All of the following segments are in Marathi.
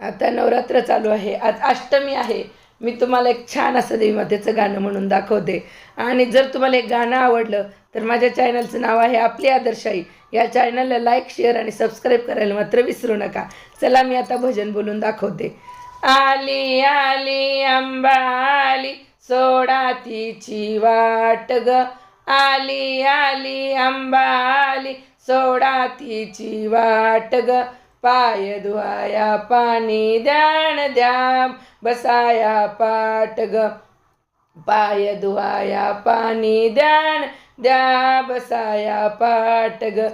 आता नवरात्र चालू आहे. आज अष्टमी आहे. मी तुम्हाला एक छान असं देवीमातेचं गाणं म्हणून दाखवते. आणि जर तुम्हाला एक गाणं आवडलं तर माझ्या चॅनलचं नाव आहे आपली आदर्शाई. या चॅनलला लाईक शेअर आणि सबस्क्राईब करायला मात्र विसरू नका. चला मी आता भजन बोलून दाखवते. आली आली अंबा आली सोडा तिची वाट ग. आली आली अंबा आली सोडा तिची वाट ग. पाय धुवाया पाणी द्यान द्या बसाया पाट ग. पाय धुवाया पाणी द्यान द्या बसाया पाट ग.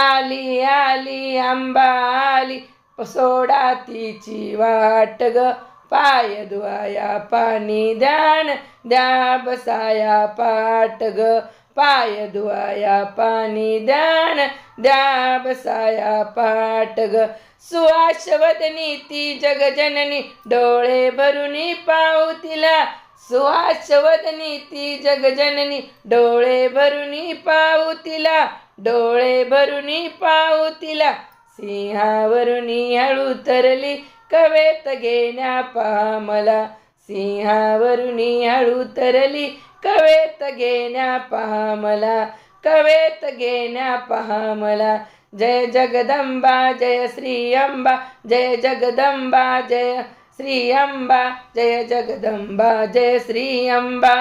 आली आली आंबा आली सोडा तिची वाट ग. पाय धुवाया पाणी द्यान द्या बसाया पाट ग. पाय धुवाया पाणी द्यान द्या बसाया पाठ ग सुवासवदनी ती जगजननी डोळे भरुनी पाहू तिला. सुहासवदनी ती जगजननी डोळे भरुनी पाहू तिला. डोळे भरुनी पाहू तिला. सिंहावरुनी हळू तरली कवेत घेण्या पहा मला. सिंहावरुनी हळू तरली कवेत घेण्या पहा मला कवेत घेण्या पहा मला. जय जगदंबा जय श्री अंबा जय जगदंबा जय श्री अंबा जय जगदंबा जय श्री अंबा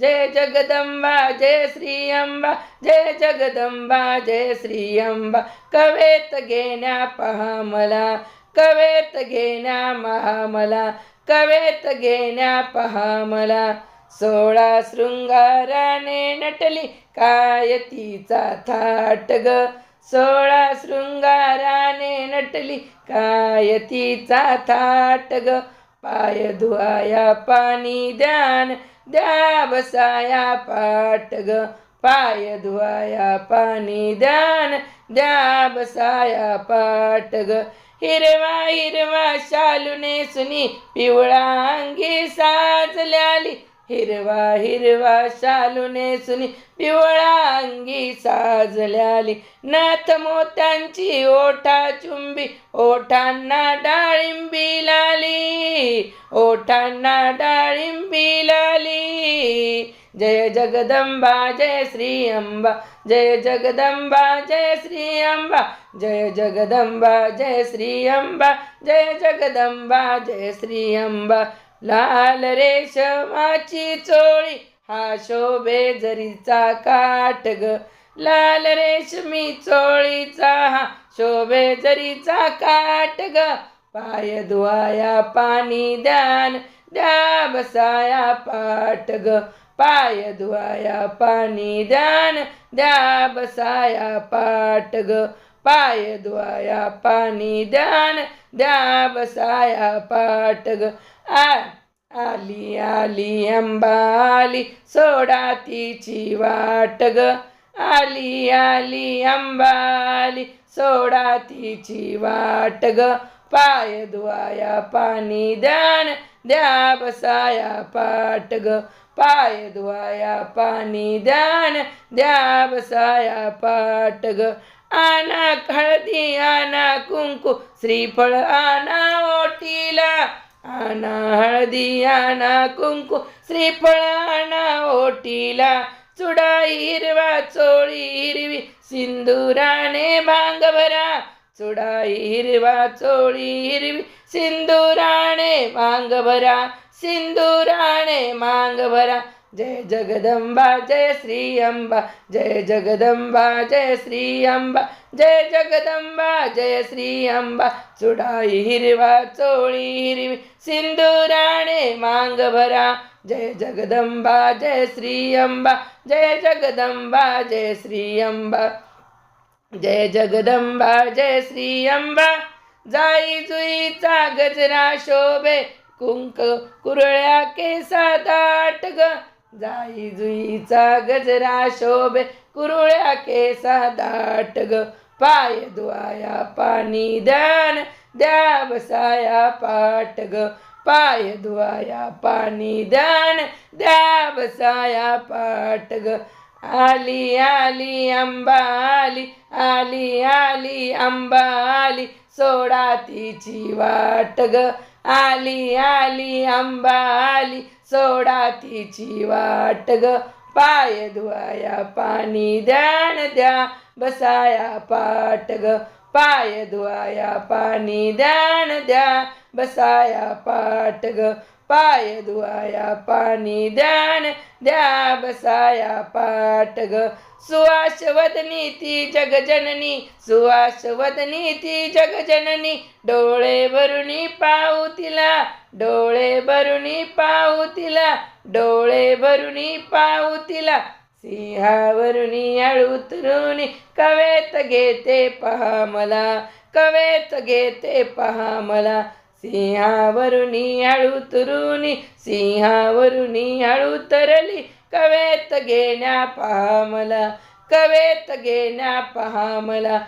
जय जगदंबा जय श्री अंबा जय जगदंबा जय श्री अंबा कवेत घेण्या पहा मला कवेत घेण्या महा मला कवेत घेण्या पहा मला. सोळा शृंगाराने नटली काय तिचा थाट ग. सोळा शृंगाराने नटली काय तिचा थाट ग. पाय धुवाया पाणी द्यान द्या बसाया पाट ग. पाय धुवाया पाणी द्यान द्या बसाया पाट ग. हिरवा हिरवा शालूने सुनी पिवळा अंगी साजल्याली. हिरवा हिरवा शालूने सुनी पिवळा अंगी साजल्याली. नाथ मोत्यांची ओठा चुंबी ओठांना डाळिंबी लाली ओठांना डाळिंबी लाली. जय जगदंबा जय श्री अंबा जय जगदंबा जय श्री अंबा जय जगदंबा जय श्री अंबा जय जगदंबा जय श्री अंबा. लाल रेशमाची चोळी हा शोभे जरीचा काट ग. लाल रेशमी चोळीचा हा शोभे जरीचा काट ग. पाय धुवाया पाणी द्यान द्या बसाया पाट ग. पाय धुवाया पाणी द्यान द्या बसाया पाट ग. पाय धुवाया पाणी ध्यान द्या बसाया पाट ग आ आली आली अंबा आली सोडा तिची वाट ग आली आली अंबा आली सोडा तिची वाट ग पाय धुवाया पाणी ध्यान द्या बसाया पाट ग पाय धुवाया पाणी ध्यान द्या बसाया पाट ग आना हळदी आना कुंकू श्रीफळ आना ओटीला. आना हळदी आना कुंकू श्रीफळ आना ओटीला. चुडा हिरवा चोळी हिरवी सिंदुराने भांग भरा. चुडा हिरवा चोळी हिरवी सिंदुराने भांग भरा. सिंदुराने मांग भरा. जय जगदंबा जय श्री अंबा जय जगदंबा जय श्री अंबा जय जगदंबा जय श्री अंबा चुडाई हिरवा चोळी हिरवी सिंदुराने मांग भरा. जय जगदंबा जय श्री अंबा जय जगदंबा जय श्री अंबा जय जगदंबा जय श्री अंबा जाई जुईचा गजरा शोभे. कुंक कुरळ्या केसा दाट ग जाई जुईचा गजरा शोभे कुरुळ्या केसा दाट ग पाय धुवाया पाणी द्यान द्या बसाया पाट ग पाय धुवाया पाणी द्यान द्या बसाया पाट ग आली आली आंबा आली आली आली आली आंबा आली सोडा तिची वाट ग आली आली आंबा आली सोडा तिची वाट ग. पाय धुवाया पाणी द्यान द्या बसाया पाट ग. पाय धुवाया पाणी द्यान द्या बसाया पाठ ग. पाय धुवाया पाणी द्यान द्या बसाया पाठ ग. सुवास वदनी ती जगजननी सुवास वदनी ती जगजननी डोळे भरुनी पाऊ तिला डोळे भरुणी पाऊ तिला डोळे भरुणी पाऊ तिला. सिंहावरुणी अळू तरुणी कवेत घेते पहा मला कवेत घेते पहा मला. सिंहावरुणी हळू तुरुनी सिंहावरुनी हळू तरली कवेत घेण्या पहा मला कवेत घेण्या पहा मला.